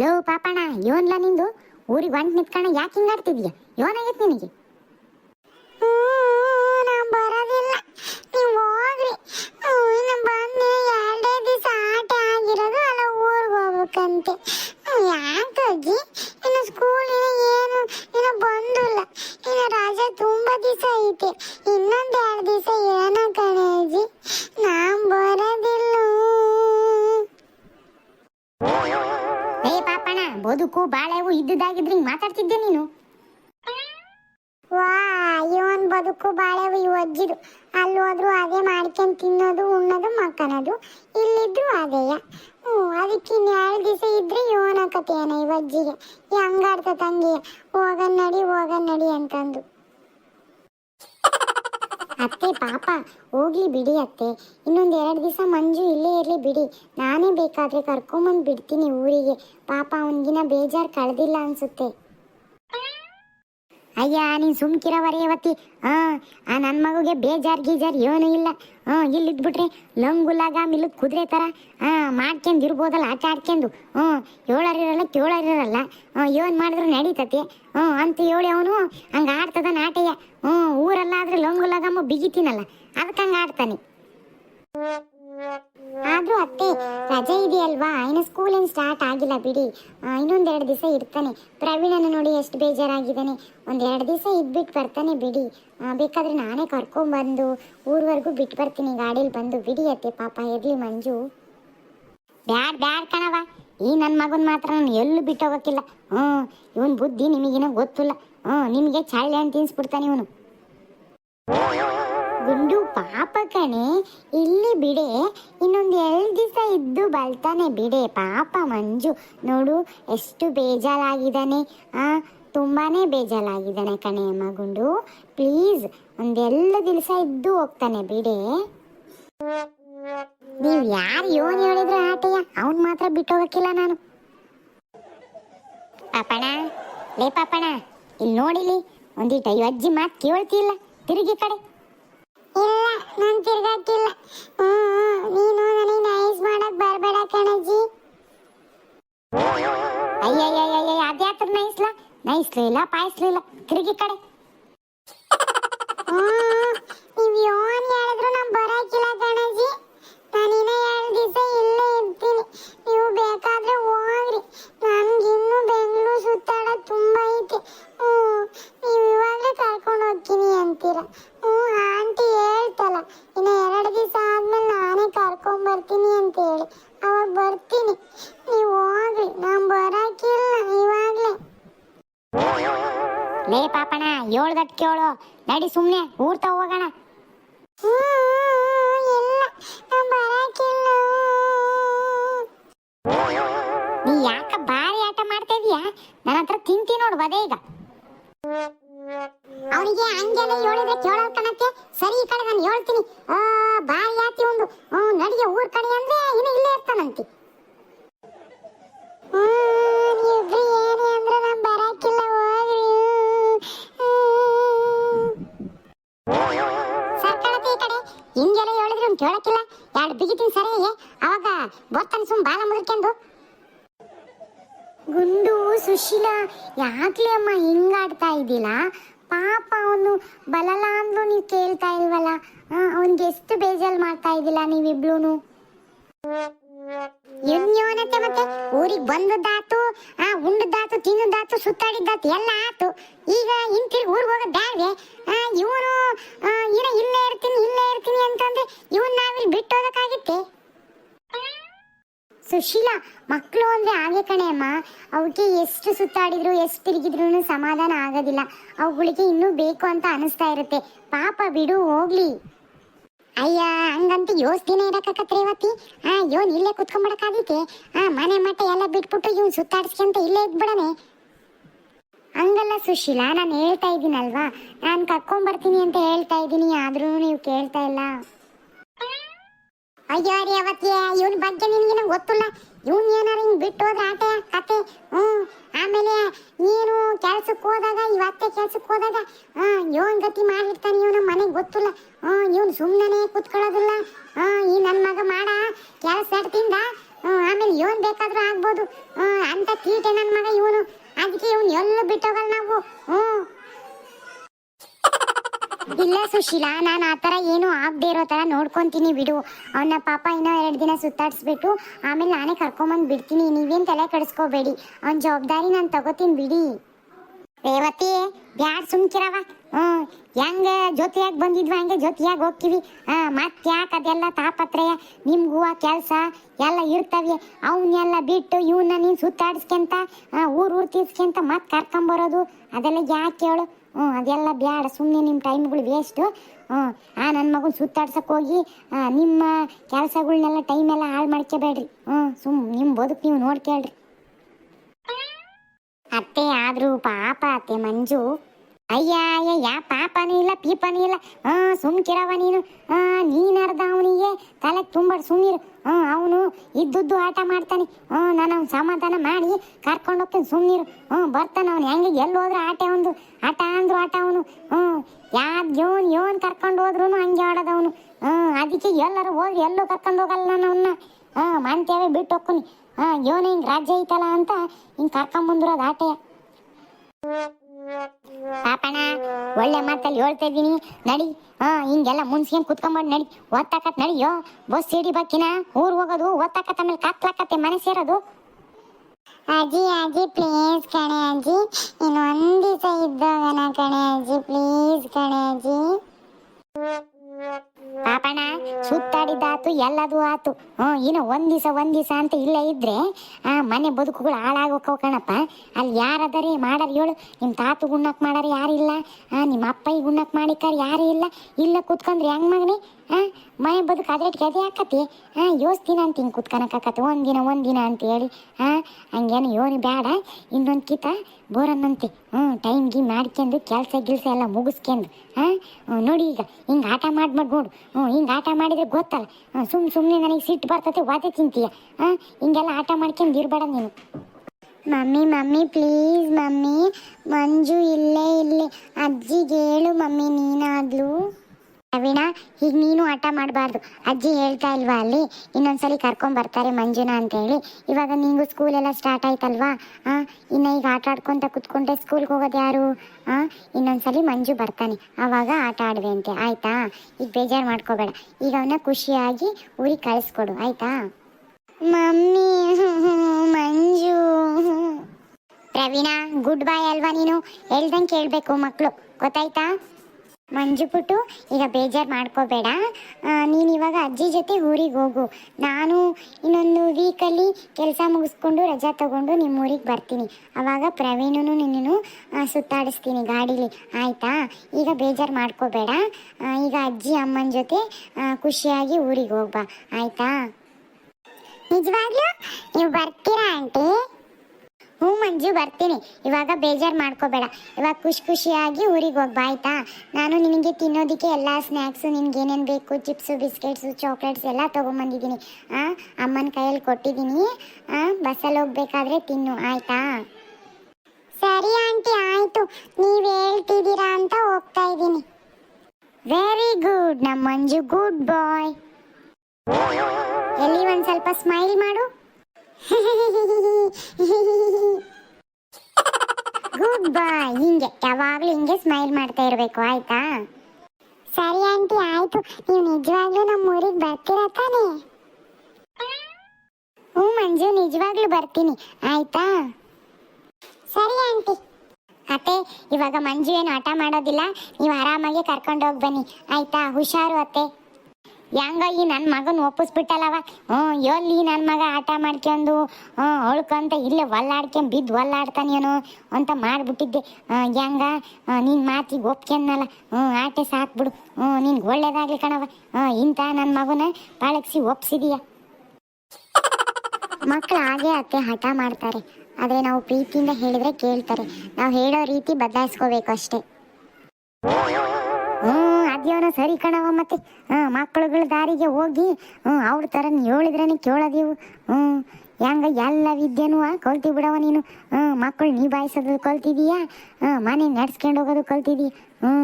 Low ಪಾಪಣ ಯೋನ್ಲ ನಿಂದು? ಊರಿಗೆ won't ನಿಂತ್ಕಣ ಯಾಕೆ ಹಿಂಗಾಡ್ತಿದ್ಯ ಯೋನಾಗೈತೆ ನಿನಗೆ? ಯಾಕಾಗಿ ಇನ್ನು ಸ್ಕೂಲ್ ಏನು, ಇನ್ನು ಬಂದಿಲ್ಲ. ಇನ್ನು ರಾಜ ತುಂಬಾ ದಿವಸ ಐತೆ. ಇನ್ನೊಂದು ಇದ್ದುದಾಗಿದ್ರೆ ಹಿಂಗ್ ಮಾತಾಡ್ತಿದ್ದೆ ನೀನು? ವಾ, ಇವನ್ ಬದುಕು ಬಾಳೆ ಇವ್ ಅಜ್ಜಿದು. ಅಲ್ಲಿ ಹೋದ್ರು ಅದೇ ಮಾಡ್ಕೊಂಡ್ ತಿನ್ನೋದು, ಉಣ್ಣೋದು, ಮಕ್ಕನದು. ಇಲ್ಲಿದ್ರು ಅದೇಯ ಹ್ಞೂ, ಅದಕ್ಕೆ ಇನ್ನು ಎರಡು ದಿವಸ ಇದ್ರೆ ಇವನ ಕಥೆಯನ, ಇವ ಅಜ್ಜಿಗೆ. ಹೆಂಗಾಡ್ತ ತಂಗಿ ಹೋಗನ್ ನಡಿ ಹೋಗನ್ ನಡಿ ಅಂತಂದು. ಅತ್ತೆ, ಪಾಪ ಹೋಗ್ಲಿ ಬಿಡಿ ಅತ್ತೆ. ಇನ್ನೊಂದು ಎರಡು ದಿವಸ ಮಂಜು ಇಲ್ಲೇ ಇರಲಿ ಬಿಡಿ. ನಾನೇ ಬೇಕಾದ್ರೆ ಕರ್ಕೊಂಬಂದು ಬಿಡ್ತೀನಿ ಊರಿಗೆ. ಪಾಪ ಅವನಿಗಿನ ಬೇಜಾರು ಕಳೆದಿಲ್ಲ ಅನ್ಸುತ್ತೆ. ಅಯ್ಯ, ನೀನು ಸುಮ್ಕಿರವರೇ ಅವತ್ತಿ ಹಾ ಆ ನನ್ನ ಮಗುಗೆ ಬೇಜಾರ್ ಗೀಜಾರ್ ಏನೂ ಇಲ್ಲ. ಹಾ ಇಲ್ಲಿ ಇದ್ಬಿಟ್ರೆ ಲಂಗುಲಾಗ ಮಿಲ್ಲದ ಕುದುರೆ ಥರ ಹಾ ಮಾಡ್ಕೊಂಡು ಇರ್ಬೋದಲ್ಲ ಆಟ ಆಡ್ಕೊಂಡು ಹ್ಞೂ ಏಳರಿರಲ್ಲ, ಕೇಳರಿರಲ್ಲ. ಹ್ಞೂ ಏನು ಮಾಡಿದ್ರು ನಡೀತತಿ. ಹ್ಞೂ ಅಂತ ಹೇಳಿ ಅವನು ಹಂಗೆ ಆಡ್ತದ ನಾಟಯ್ಯ ಹ್ಞೂ ಊರಲ್ಲಾದ್ರೆ ಲಂಗುಲಾಗಮ್ಮ ಬಿಗಿತೀನಲ್ಲ ಅದಕ್ಕೆ ಹಂಗೆ ಆಡ್ತಾನೆ. ಆದ್ರೂ ಅತ್ತೆ, ರಜೆ ಇದೆಯಲ್ವಾ? ಇನ್ನು ಸ್ಕೂಲ್ ಏನು ಸ್ಟಾರ್ಟ್ ಆಗಿಲ್ಲ ಬಿಡಿ. ಇನ್ನೊಂದೆರಡು ದಿವಸ ಇರ್ತಾನೆ. ಪ್ರವೀಣನ ನೋಡಿ ಎಷ್ಟು ಬೇಜಾರಾಗಿದ್ದಾನೆ. ಒಂದ್ ಎರಡು ದಿವಸ ಇದ್ಬಿಟ್ಟು ಬರ್ತಾನೆ ಬಿಡಿ. ಬೇಕಾದ್ರೆ ನಾನೇ ಕರ್ಕೊಂಡ್ಬಂದು ಊರ್ವರೆಗೂ ಬಿಟ್ಟು ಬರ್ತೀನಿ. ಗಾಡಿಲಿ ಬಂದು ಬಿಡಿ ಅತ್ತೆ, ಪಾಪ ಇರ್ಲಿ ಮಂಜು. ಬ್ಯಾಡ್ ಬ್ಯಾಡ್ ಕಣವ ಈ ನನ್ನ ಮಗನ್ ಮಾತ್ರ ನಾನು ಎಲ್ಲೂ ಬಿಟ್ಟು ಹೋಗಕ್ಕಿಲ್ಲ. ಹ್ಞೂ, ಇವನ್ ಬುದ್ಧಿ ನಿಮಗೇನೋ ಗೊತ್ತಿಲ್ಲ. ಹ್ಞೂ, ನಿಮಗೆ ಚಾಳ್ಳೆ ಅಂತ ತಿನ್ಸ್ಬಿಡ್ತಾನೆ ಇವನು. ಗುಂಡು ಪಾಪ ಕಣೆ. ಇಲ್ಲಿ ಬಿಡೆ, ಇನ್ನೊಂದು ಎರಡು ದಿವಸ ಇದ್ದು ಬಲ್ತಾನೆ ಬಿಡೆ. ಪಾಪ ಮಂಜು, ನೋಡು, ಎಷ್ಟು ಬೇಜಾರಾಗಿದ್ದಾನೆ. ಆ, ತುಂಬಾನೇ ಬೇಜಾರಾಗಿದ್ದಾನೆ ಕಣೆ ಮಗುಂಡು. ಗುಂಡು ಪ್ಲೀಸ್ ಒಂದೆಲ್ಲ ದಿವಸ ಇದ್ದು ಹೋಗ್ತಾನೆ ಬಿಡೆ. ನೀವ್ ಯಾರು ಯೋನ್ ಹೇಳಿದ್ರೆ ಆಟಯ್ಯ? ಅವನ್ ಮಾತ್ರ ಬಿಟ್ಟು ಹೋಗಕ್ಕಿಲ್ಲ ನಾನು. ಪಾಪಣ ಲೇ ಪಾಪಣ ಇಲ್ಲಿ ನೋಡಿಲಿ ಒಂದಿಟ್ಟು ಅಯ್ಯೋ ಅಜ್ಜಿ ಮಾತು ಕೇಳ್ತಿಲ್ಲ. ತಿರುಗಿ ಕಡೆ. ಇಲ್ಲ, ನಾನು ತಿರ್ಗಾಕಿಲ್ಲ. ನೀನು ನನಗೆ ನೈಸ್ ಮಾಡಕ್ ಬರ್ಬೇಡ ಕಣಜ್ಜಿ. ಅಯ್ಯಯ್ಯಯ್ಯ ಅದ್ಯಾತ್ರ ನೈಸ್ಲ ನೈಸ್ಲಿಲ್ಲ ಇಲ್ಲ, ಪಾಯಿಸ್ಲು ಇಲ್ಲ. ತಿರುಗಿ ಕಡೆ. ಗಟ್ ಕೇಳು. ನಡಿ ಸುಮ್ನೆ ಊರ್ತಾ ಹೋಗೋಣ. ಬಾಲ ಮುದ್ಕೊಂಡು ಗುಂಡು, ಸುಶೀಲಾ, ಯಾಕ್ಲೆ ಅಮ್ಮ ಹಿಂಗಾಡ್ತಾ ಇದ್ದಿಲ್ಲ ಪಾಪ ಅವನು ಬಲಲ ಅಂದ್ರು ನೀವು ಕೇಳ್ತಾ ಇಲ್ವಲ್ಲ? ಅವನ್ಗೆ ಎಷ್ಟು ಬೇಜಲ್ ಮಾಡ್ತಾ ಇದ್ದಿಲ್ಲ ನೀವಿಬ್ಲೂನು ಇವನತ್ತೆ ಮತ್ತೆ ಊರಿಗೆ ಬಂದದ್ದಾತು, ಆ, ಉಂಡದ್ದಾತು ತಿನ್ನದಾತು ಸುತ್ತಾಡಿದ್ದಾತು, ಎಲ್ಲ ಆತು. ಈಗ ಹಿಂತಿರುಗಿ ಊರಿಗೆ ಹೋಗೋದು ಬ್ಯಾಡ್ವೆ? ಇವನು ಇನ್ನ ಇಲ್ಲೇ ಇರ್ತೀನಿ ಇಲ್ಲೇ ಇರ್ತೀನಿ ಅಂತಂದ್ರೆ ಇವನ್ ನಾವಿಲ್ಲಿ ಬಿಟ್ಟೋದಕ್ಕಾಗಿತ್ತೆ? ಸುಶೀಲಾ, ಮಕ್ಕಳು ಅಂದ್ರೆ ಹಾಗೆ ಕಣೆ ಅಮ್ಮ ಅವಕ್ಕೆ ಎಷ್ಟು ಸುತ್ತಾಡಿದ್ರು, ಎಷ್ಟು ತಿರುಗಿದ್ರು ಸಮಾಧಾನ ಆಗೋದಿಲ್ಲ. ಅವುಗಳಿಗೆ ಇನ್ನೂ ಬೇಕು ಅಂತ ಅನಿಸ್ತಾ ಇರುತ್ತೆ. ಪಾಪ ಬಿಡು, ಹೋಗ್ಲಿ. ಅಯ್ಯ, ಹಂಗಂತ ಯೋಚನೆ ಇರಕತ್ರಿ ಇವತ್ತಿ? ಹಾ ಇವನ್ ಇಲ್ಲೇ ಕುತ್ಕೊಂಡ್ಬಿಡಕ್ಕಾಗೈತೆ ಹಾ ಮನೆ ಮಠ ಎಲ್ಲ ಬಿಟ್ಬಿಟ್ಟು ಇವ್ನು ಸುತ್ತಾಡ್ಸ್ಕೊಂತ ಇಲ್ಲೇ ಇದ್ಬಿಡನೆ. ಹಂಗಲ್ಲ ಸುಶೀಲಾ, ನಾನು ಹೇಳ್ತಾ ಇದ್ದೀನಲ್ವಾ ನಾನು ಕರ್ಕೊಂಡ್ಬರ್ತೀನಿ ಅಂತ ಹೇಳ್ತಾ ಇದ್ದೀನಿ ಆದ್ರೂ ನೀವು ಕೇಳ್ತಾ ಇಲ್ಲ. ಅಯ್ಯೋ ರೀ ಇವನ ಬಗ್ಗೆ ನಿನಗೇನು ಗೊತ್ತಿಲ್ಲ. ಇವನ್ ಏನಾರ ಹಿಂಗ್ ಬಿಟ್ಟು ಹೋದ್ರೆ ಆಟ, ಕತೆ ಹ್ಮ್ ಆಮೇಲೆ ನೀನು ಕೆಲ್ಸಕ್ಕೆ ಹೋದಾಗ, ಇವತ್ತೆ ಕೆಲ್ಸಕ್ಕೆ ಹೋದಾಗ, ಹಾ, ಇವನ್ ಗತಿ ಮಾಡಿರ್ತಾನೆ, ಇವನ ಮನೆಗೆ ಗೊತ್ತಿಲ್ಲ. ಹ್ಮ್ ಇವನ್ ಸುಮ್ಮನೆ ಕೂತ್ಕೊಳ್ಳೋದಿಲ್ಲ. ಹಾ ಈ ನನ್ನ ಮಗ ಮಾಡ, ಕೆಲಸ ಎಡ್ತಿಂದ ಆಮೇಲೆ ಇವನ್ ಬೇಕಾದ್ರೂ ಆಗ್ಬೋದು. ಅಂತ ತೀಟೆ ನನ್ನ ಮಗ ಇವನು. ಅದಕ್ಕೆ ಇವನ್ ಎಲ್ಲೂ ಬಿಟ್ಟೋಗಲ್ಲ ನಾವು. ಹ್ಮ್ ಇಲ್ಲ ಸುಶೀಲಾ, ನಾನು ಆ ಥರ ಏನು ಆಗದೆ ಇರೋ ಥರ ನೋಡ್ಕೊತೀನಿ ಬಿಡು. ಅವನ ಪಾಪ ಇನ್ನೂ ಎರಡು ದಿನ ಸುತ್ತಾಡಿಸ್ಬಿಟ್ಟು ಆಮೇಲೆ ನಾನೇ ಕರ್ಕೊಂಬಂದು ಬಿಡ್ತೀನಿ. ನೀವೇನು ತಲೆ ಕೆಡಿಸ್ಕೋಬೇಡಿ. ಅವ್ನ ಜವಾಬ್ದಾರಿ ನಾನು ತಗೋತೀನಿ ಬಿಡಿ. ರೇವತಿ, ಬ್ಯಾಡ್ ಸುಮ್ಕಿರವ ಹ್ಞೂ ಹೆಂಗೆ ಜೊತೆಯಾಗಿ ಬಂದಿದ್ವ, ಹಂಗೆ ಜೊತೆಯಾಗಿ ಹೋಗ್ತೀವಿ. ಹಾಂ, ಮತ್ತೆ ಯಾಕೆ ಅದೆಲ್ಲ ತಾಪತ್ರಯ? ನಿಮಗೂ ಆ ಕೆಲಸ ಎಲ್ಲ ಇರ್ತವೆ. ಅವನ್ನೆಲ್ಲ ಬಿಟ್ಟು ಇವನ್ನ ನೀನು ಸುತ್ತಾಡಿಸ್ಕೊಂತ ಊರು ಊರ್ ತೀರ್ಸ್ಕೊಂತ ಮತ್ತೆ ಕರ್ಕೊಂಬರೋದು? ಅದೆಲ್ಲ ಯಾಕೆ ಹೇಳು ಹ್ಞೂ, ಅದೆಲ್ಲ ಬ್ಯಾಡ ಸುಮ್ಮನೆ ನಿಮ್ಮ ಟೈಮ್ಗಳು ವೇಸ್ಟು ಹ್ಞೂ, ಆ ನನ್ನ ಮಗನ ಸುತ್ತಾಡ್ಸಕ್ಕೆ ಹೋಗಿ ನಿಮ್ಮ ಕೆಲಸಗಳನ್ನೆಲ್ಲ ಟೈಮ್ ಎಲ್ಲ ಹಾಳು ಮಾಡ್ಕೋಬೇಡ್ರಿ ಹ್ಞೂ, ಸುಮ್ ನಿಮ್ಮ ಬದುಕು ನೀವು ನೋಡ್ಕೇಳ್ರಿ ಅತ್ತೆ ಆದರೂ ಪಾಪ ಅತ್ತೆ ಮಂಜು. ಅಯ್ಯ ಅಯ್ಯ, ಯಾ ಪಾಪನೂ ಇಲ್ಲ, ಪೀಪನೂ ಇಲ್ಲ. ಹಾ ಸುಮ್ಕಿರವ ನೀನು. ಹಾ ನೀನರ್ಧ ಅವನಿಗೆ ತಲೆ ತುಂಬ ಸುಮ್ಮನಿರು ಹ್ಞೂ, ಅವನು ಇದ್ದುದ್ದು ಆಟ ಮಾಡ್ತಾನೆ. ಹ್ಞೂ, ನಾನು ಅವ್ನು ಸಮಾಧಾನ ಮಾಡಿ ಕರ್ಕೊಂಡು ಹೋಗ್ತೀನಿ ಸುಮ್ಮನಿರು ಹ್ಞೂ, ಬರ್ತಾನೆ ಅವ್ನು. ಹೆಂಗೆ ಎಲ್ಲಿ ಹೋದ್ರೆ ಆಟ ಒಂದು, ಆಟ ಅಂದ್ರು ಆಟ ಅವನು. ಹ್ಞೂ, ಯಾವ್ದು ಯೋನ್ ಯೋನ್ ಕರ್ಕೊಂಡು ಹೋದ್ರು ಹಂಗೆ ಆಡೋದವನು ಹ್ಞೂ, ಅದಕ್ಕೆ ಎಲ್ಲರೂ ಹೋಗಿ ಎಲ್ಲೂ ಕರ್ಕೊಂಡು ಹೋಗಲ್ಲ ನಾನು ಅವನ್ನ ಹಾಂ ಮಾಡ್ತೇವೆ ಬಿಟ್ಟು ಹೋಗ್ಕೊನಿ ಹಾಂ ಯೋನ ಹಿಂಗೆ ರಾಜ್ಯ ಐತಲ್ಲ ಅಂತ ಹಿಂಗೆ ಕರ್ಕೊಂಬಂದಿರೋದು ಆಟೆ ಪಾಪಣ ಒಳ್ಳೆ ಮಾತಲ್ಲಿ ಹೇಳ್ತಾ ಇದ್ದೀನಿ. ನಡಿ ಹಾ ಹಿಂಗೆಲ್ಲ ಮುನ್ಸ್ಕೊಂಡ್ ಕುತ್ಕೊಂಬಂದು ನಡಿ. ಒತ್ತಾಕತ್ ನಡಿಯೋ ಬಸ್ ಸಿಡಿ ಬಕ್ಕಿನ, ಊರ್ ಹೋಗೋದು ಒತ್ತಾಕತ್ತ ಆಮೇಲೆ ಕತ್ಲಾಕತ್ತೆ ಮನೆ ಸೇರೋದು. ಅಜ್ಜಿ ಅಜ್ಜಿ ಪ್ಲೀಸ್ ಕಣೆ ಅಜ್ಜಿ. ಇನ್ನು ಒಂದ್ ದಿವಸ ಇದ್ದೋಗನ ಕಣೆ ಅಜ್ಜಿ ಪ್ಲೀಸ್ ಕಣೆ ಅಜ್ಜಿ. ಪಾಪಣ ಸುತ್ತಾಡಿದ್ದಾತು, ಎಲ್ಲದೂ ಆತು. ಹ್ಞೂ, ಇನ್ನು ಒಂದ್ ದಿವಸ ಅಂತ ಇಲ್ಲೇ ಇದ್ರೆ, ಆ, ಮನೆ ಬದುಕುಗಳು ಹಾಳಾಗೋಕವು ಕಣಪ್ಪ ಅಲ್ಲಿ ಯಾರದರಿ ಮಾಡಾರ ಹೇಳು. ನಿಮ್ಮ ತಾತು ಗುಣ್ಣಕ್ ಮಾಡಾರ ಯಾರಿಲ್ಲ? ಆ, ನಿಮ್ ಅಪ್ಪಯ್ಯ ಗುಣ್ಣಕ್ ಮಾಡಿಕಾರ ಯಾರು ಇಲ್ಲ? ಇಲ್ಲ, ಕೂತ್ಕೊಂಡ್ರೆ ಹೆಂಗ್ ಮಗನಿ? ಆ ಮನೆ ಬದು ಅದ್ರಟ್ಟಿಗೆ ಅದೇ ಆಕತಿ. ಹಾಂ ಯೋಸ್ತೀನಿ ಅಂತ ಹಿಂಗೆ ಒಂದಿನ ಒಂದಿನ ಅಂತ ಹೇಳಿ. ಹಾಂ, ಹಂಗೇನು ಯೋನಿ ಬೇಡ ಇನ್ನೊಂದು ಕಿತ ಬೋರನ್ನಂತೆ ಹ್ಞೂ ಟೈಮ್ ಗಿ ಮಾಡ್ಕೊಂಡು, ಕೆಲಸ ಗಿಲ್ಸ ಎಲ್ಲ ಮುಗಿಸ್ಕೊಂಡು. ಹಾಂ ನೋಡಿ ಈಗ, ಹಿಂಗೆ ಆಟ ಮಾಡ್ಬಾರ್ದು ನೋಡು. ಹ್ಞೂ, ಹಿಂಗೆ ಆಟ ಮಾಡಿದ್ರೆ ಗೊತ್ತಲ್ಲ. ಹ್ಞೂ, ಸುಮ್ ಸುಮ್ಮನೆ ನನಗೆ ಸಿಟ್ಟು ಬರ್ತತೆ, ವಾದೆ ತಿಂತೀಯ. ಹಾಂ, ಹಿಂಗೆಲ್ಲ ಆಟ ಮಾಡ್ಕೊಂಡು ಇರಬೇಡ ನೀನು. Mummy mummy please mummy. Manju ಇಲ್ಲೇ ಇಲ್ಲೇ. ಅಜ್ಜಿಗೆ ಹೇಳು ಮಮ್ಮಿ, ನೀನಾದ್ಲು. ಪ್ರವೀಣ ಈಗ ನೀನು ಆಟ ಮಾಡಬಾರ್ದು. ಅಜ್ಜಿ ಹೇಳ್ತಾ ಇಲ್ವಾ ಅಲ್ಲಿ? ಇನ್ನೊಂದ್ಸಲಿ ಕರ್ಕೊಂಡ್ ಬರ್ತಾರೆ ಮಂಜುನಾ ಅಂತ ಹೇಳಿ ಇವಾಗ ನಿಂಗೂ ಸ್ಕೂಲ್ ಎಲ್ಲ ಸ್ಟಾರ್ಟ್ ಆಯ್ತಲ್ವಾ? ಆ, ಇನ್ನ ಈಗ ಆಟ ಆಡ್ಕೊಂತ ಕುತ್ಕೊಂಡ್ರೆ ಸ್ಕೂಲ್ಗೆ ಹೋಗೋದು ಯಾರು? ಆ, ಇನ್ನೊಂದ್ಸಲಿ ಮಂಜು ಬರ್ತಾನೆ. ಅವಾಗ ಆಟ ಆಡುವೆ ಅಂತೆ ಆಯ್ತಾ? ಈಗ ಬೇಜಾರು ಮಾಡ್ಕೋಬೇಡ. ಈಗ ಅವನ್ನ ಖುಷಿಯಾಗಿ ಊರಿಗೆ ಕಳಿಸ್ಕೊಡು. ಆಯ್ತಾ? Mummy, Manju. Praveena good bye ಅಲ್ವಾ ನೀನು? ಹೇಳ್ದಂಗೆ ಕೇಳಬೇಕು ಮಕ್ಕಳು ಗೊತ್ತಾಯ್ತಾ? ಮಂಜು ಪುಟ್ಟು ಈಗ ಬೇಜಾರು ಮಾಡ್ಕೋಬೇಡ. ನೀನು ಇವಾಗ ಅಜ್ಜಿ ಜೊತೆ ಊರಿಗೆ ಹೋಗು. ನಾನು ಇನ್ನೊಂದು ವೀಕಲ್ಲಿ ಕೆಲಸ ಮುಗಿಸ್ಕೊಂಡು ರಜಾ ತಗೊಂಡು ನಿಮ್ಮ ಊರಿಗೆ ಬರ್ತೀನಿ. ಅವಾಗ ಪ್ರವೀಣನು ನಿನ್ನನ್ನು ಸುತ್ತಾಡಿಸ್ತೀನಿ ಗಾಡೀಲಿ. ಆಯಿತಾ? ಈಗ ಬೇಜಾರು ಮಾಡ್ಕೋಬೇಡ. ಈಗ ಅಜ್ಜಿ ಅಮ್ಮನ ಜೊತೆ ಖುಷಿಯಾಗಿ ಊರಿಗೆ ಹೋಗ್ಬಾ. ಆಯಿತಾ? ನಿಜವಾಗ್ಲೂ? ನೀವು ಬರ್ತೀರಾ, ಆಂಟಿ? ಹ್ಞೂ ಮಂಜು, ಬರ್ತೀನಿ. ಇವಾಗ ಬೇಜಾರು ಮಾಡ್ಕೋಬೇಡ. ಇವಾಗ ಖುಷಿ ಖುಷಿಯಾಗಿ ಊರಿಗೆ ಹೋಗ್ಬಾ ಆಯ್ತಾ? ನಾನು ನಿನಗೆ ತಿನ್ನೋದಕ್ಕೆ ಎಲ್ಲ ಸ್ನ್ಯಾಕ್ಸು ನಿನ್ಗೆ ಏನೇನು ಬೇಕು? ಚಿಪ್ಸು ಬಿಸ್ಕೆಟ್ಸು ಚಾಕ್ಲೇಟ್ಸ್ ಎಲ್ಲ ತೊಗೊಂಬಂದಿದ್ದೀನಿ. ಆ, ಅಮ್ಮನ ಕೈಯಲ್ಲಿ ಕೊಟ್ಟಿದ್ದೀನಿ. ಆ, ಬಸ್ಸಲ್ಲಿ ಹೋಗ್ಬೇಕಾದ್ರೆ ತಿನ್ನು, ಆಯ್ತಾ? ಸರಿ ಆಂಟಿ, ಆಯ್ತು. ನೀವು ಹೇಳ್ತಿದ್ದೀರಾ ಅಂತ ಹೋಗ್ತಾ ಇದ್ದೀನಿ. ವೆರಿ ಗುಡ್ ನಮ್ಮ ಮಂಜು ಗುಡ್ ಬಾಯ್ ಎಲ್ಲಿ ಒಂದು ಸ್ವಲ್ಪ ಸ್ಮೈಲ್ ಮಾಡು. ಗುಡ್ ಬಾಯ್ ಹಿಂಗೆ, ಯಾವಾಗಲೂ ಹಿಂಗೆ ಸ್ಮೈಲ್ ಮಾಡ್ತಾ ಇರಬೇಕು, ಆಯ್ತಾ? ಸರಿ ಆಂಟಿ, ಆಯ್ತು. ನೀವು ನಿಜವಾಗ್ಲೂ ನಮ್ಮ ಊರಿಗೆ ಬರ್ತೀರಾ ತಾನೇ? ಹ್ಞೂ ಮಂಜು, ನಿಜವಾಗ್ಲೂ ಬರ್ತೀನಿ. ಆಯ್ತಾ? ಸರಿ ಆಂಟಿ. ಅತ್ತೆ, ಇವಾಗ ಮಂಜು ಏನು ಆಟ ಮಾಡೋದಿಲ್ಲ. ನೀವು ಆರಾಮಾಗಿ ಕರ್ಕೊಂಡು ಹೋಗಿ ಬನ್ನಿ. ಆಯ್ತಾ? ಹುಷಾರು ಅತ್ತೆ. ಹೆಂಗ ಈ ನನ್ನ ಮಗನ ಒಪ್ಪಿಸ್ಬಿಟ್ಟಲ್ಲವ? ಹ್ಞೂ, ಎಲ್ಲಿ ನನ್ನ ಮಗ ಆಟ ಮಾಡ್ಕೊಂಡು ಹ್ಞೂ ಅಳ್ಕೊಂತ ಇಲ್ಲೇ ಒಲ್ಲಾಡ್ಕೊಂಡು ಬಿದ್ದು ಒಲ್ಲಾಡ್ತಾನೇನು ಅಂತ ಮಾಡಿಬಿಟ್ಟಿದ್ದೆ. ಹೆಂಗ? ನಿನ್ನ ಮಾತಿಗೆ ಒಪ್ಕೊಂಡ್ನಲ್ಲ ಹ್ಞೂ, ಆಟೆ ಸಾಕ್ಬಿಡು ಹ್ಞೂ, ನಿನ್ಗೆ ಒಳ್ಳೇದಾಗಲಿ ಕಣವ ಹ್ಞೂ ಇಂಥ ನನ್ನ ಮಗನ ಪಾಳಕ್ಸಿ ಒಪ್ಸಿದೀಯ. ಮಕ್ಕಳು ಹಾಗೆ ಅತ್ತೆ ಹಠ ಮಾಡ್ತಾರೆ. ಆದರೆ ನಾವು ಪ್ರೀತಿಯಿಂದ ಹೇಳಿದ್ರೆ ಕೇಳ್ತಾರೆ. ನಾವು ಹೇಳೋ ರೀತಿ ಬದಲಾಯಿಸ್ಕೋಬೇಕು ಅಷ್ಟೇ. ಹ್ಞೂ ಸರಿ ಕಣವ, ಮತ್ತೆ ಮಕ್ಕಳುಗಳ ದಾರಿಗೆ ಹೋಗಿ ಅವ್ರ ಥರ ಹೇಳಿದ್ರೇನೆ ಕೇಳೋದಿವು ಹ್ಞೂ ಹೆಂಗ ಎಲ್ಲ ವಿದ್ಯೆನೂ ಕಲ್ತಿ ಬಿಡವ ನೀನು ಹ್ಞೂ ಮಕ್ಕಳು ನಿಭಾಯಿಸೋದು ಕಲ್ತಿದೀಯಾ ಹ್ಞೂ ಮನೆ ನಡ್ಸ್ಕೊಂಡು ಹೋಗೋದು ಕಲ್ತಿದಿ ಹ್ಞೂ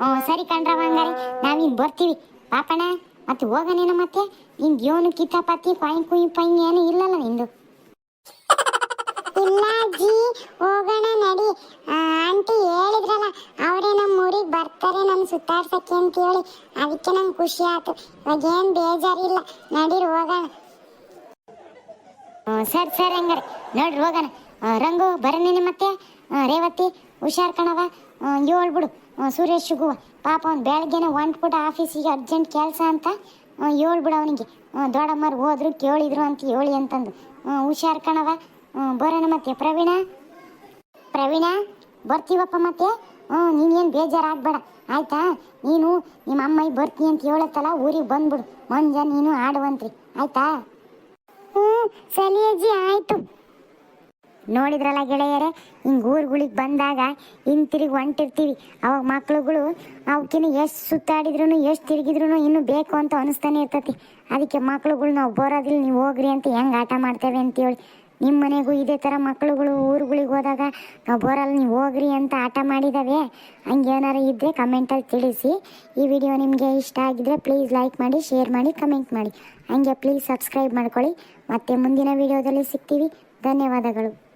ಹ್ಞೂ ಸರಿ ಕಣ್ರವ ಹಂಗಾರೆ, ನಾವಿನ್ ಬರ್ತೀವಿ. ಪಾಪಣ ಮತ್ತೆ ಹೋಗನೇನ ಮತ್ತೆ? ನಿನ್ ಏನು ಕಿತಾಪತಿ ಪಾಯಿ, ಕುಯಿ ಪಾಯಿಂಗ್ ಏನು ಇಲ್ಲಲ್ಲ ನಿಂದು. ಇಲ್ಲ ಅಜ್ಜಿ ಹೋಗೋಣ ನಡಿ. ಆಂಟಿ ಹೇಳಿದ್ರಲ್ಲ, ಅವರೇ ನಮ್ಮ ಊರಿಗೆ ಬರ್ತಾರೆ ನಮ್ ಸುತ್ತಾಡ್ಸಕ್ಕೆ ಅಂತ ಹೇಳಿ ಅದಕ್ಕೆ ನಂಗೆ ಖುಷಿ ಆಯ್ತು ಇವಾಗ ಏನು ಬೇಜಾರಿಲ್ಲ. ನಡೀರಿ, ಹೋಗೋಣ. ಸರ್ ಸರ್ ಹಂಗಾರೆ. ನೋಡ್ರಿ, ಹೋಗೋಣ. ರಂಗು, ಬರನೇನೆ ಮತ್ತೆ? ರೇವತಿ, ಹುಷಾರ್ ಕಣವ ಹೇಳ್ಬಿಡು. ಬಿಡು ಸುರೇಶ್ ಗುವ ಪಾಪ ಅವ್ನು ಬೆಳಗ್ಗೆನೆ ಒಂಟ್ಬಿಟ್ಟು ಆಫೀಸಿಗೆ ಅರ್ಜೆಂಟ್ ಕೆಲಸ ಅಂತ ಹೇಳ್ಬಿಡು ಬಿಡು ಅವನಿಗೆ ದೊಡ್ಡಮ್ಮರು ಹೋದ್ರು ಕೇಳಿದ್ರು ಅಂತ ಹೇಳಿ ಅಂತಂದು. ಹುಷಾರ್ ಕಣವ ಬರೋಣ ಮತ್ತೆ. ಪ್ರವೀಣ? ಪ್ರವೀಣ, ಬರ್ತೀವಪ್ಪ ಮತ್ತೆ? ಹ್ಞೂ, ನೀನೇನು ಬೇಜಾರಾಗಬೇಡ. ಆಯ್ತಾ? ನೀನು ನಿಮ್ಮ ಅಮ್ಮ ಬರ್ತೀನಿ ಅಂತ ಹೇಳತ್ತಲ್ಲ, ಊರಿಗೆ ಬಂದ್ಬಿಡು. ಮಂಜ, ನೀನು ಆಡುವಂತ್ರಿ. ಆಯ್ತಾ? ಹ್ಞೂ, ಸರಿ ಅಜ್ಜಿ, ಆಯ್ತು. ನೋಡಿದ್ರಲ್ಲ ಗೆಳೆಯರೇ, ಹಿಂಗೆ ಊರುಗಳಿಗೆ ಬಂದಾಗ ಹಿಂಗೆ ತಿರುಗಿ ಹೊಂಟಿರ್ತೀವಿ. ಅವಾಗ ಮಕ್ಳುಗಳು ಅವಕ್ಕಿನ್ನು ಎಷ್ಟು ಸುತ್ತಾಡಿದ್ರು ಎಷ್ಟು ತಿರುಗಿದ್ರು ಇನ್ನೂ ಬೇಕು ಅಂತ ಅನಿಸ್ತಾನೆ ಇರ್ತತಿ. ಅದಕ್ಕೆ ಮಕ್ಳುಗಳು, ನಾವು ಬರೋದಿಲ್ಲ, ನೀವು ಹೋಗ್ರಿ ಅಂತ ಹೆಂಗೆ ಆಟ ಮಾಡ್ತೇವೆ? ಅಂತೇಳಿ. ನಿಮ್ಮ ಮನೆಗೂ ಇದೇ ಥರ ಮಕ್ಕಳುಗಳು ಊರುಗಳಿಗೆ ಹೋದಾಗ ಬೋರಲ್ಲಿ ನೀವು ಹೋಗ್ರಿ ಅಂತ ಆಟ ಮಾಡಿದಾವೆ. ಹಂಗೆ ಏನಾರು ಇದ್ದರೆ ಕಮೆಂಟಲ್ಲಿ ತಿಳಿಸಿ. ಈ ವಿಡಿಯೋ ನಿಮಗೆ ಇಷ್ಟ ಆಗಿದ್ರೆ ಪ್ಲೀಸ್ ಲೈಕ್ ಮಾಡಿ ಶೇರ್ ಮಾಡಿ ಕಮೆಂಟ್ ಮಾಡಿ. ಹಂಗೆ ಪ್ಲೀಸ್ ಸಬ್ಸ್ಕ್ರೈಬ್ ಮಾಡ್ಕೊಳ್ಳಿ. ಮತ್ತೆ ಮುಂದಿನ ವಿಡಿಯೋದಲ್ಲಿ ಸಿಗ್ತೀವಿ. ಧನ್ಯವಾದಗಳು.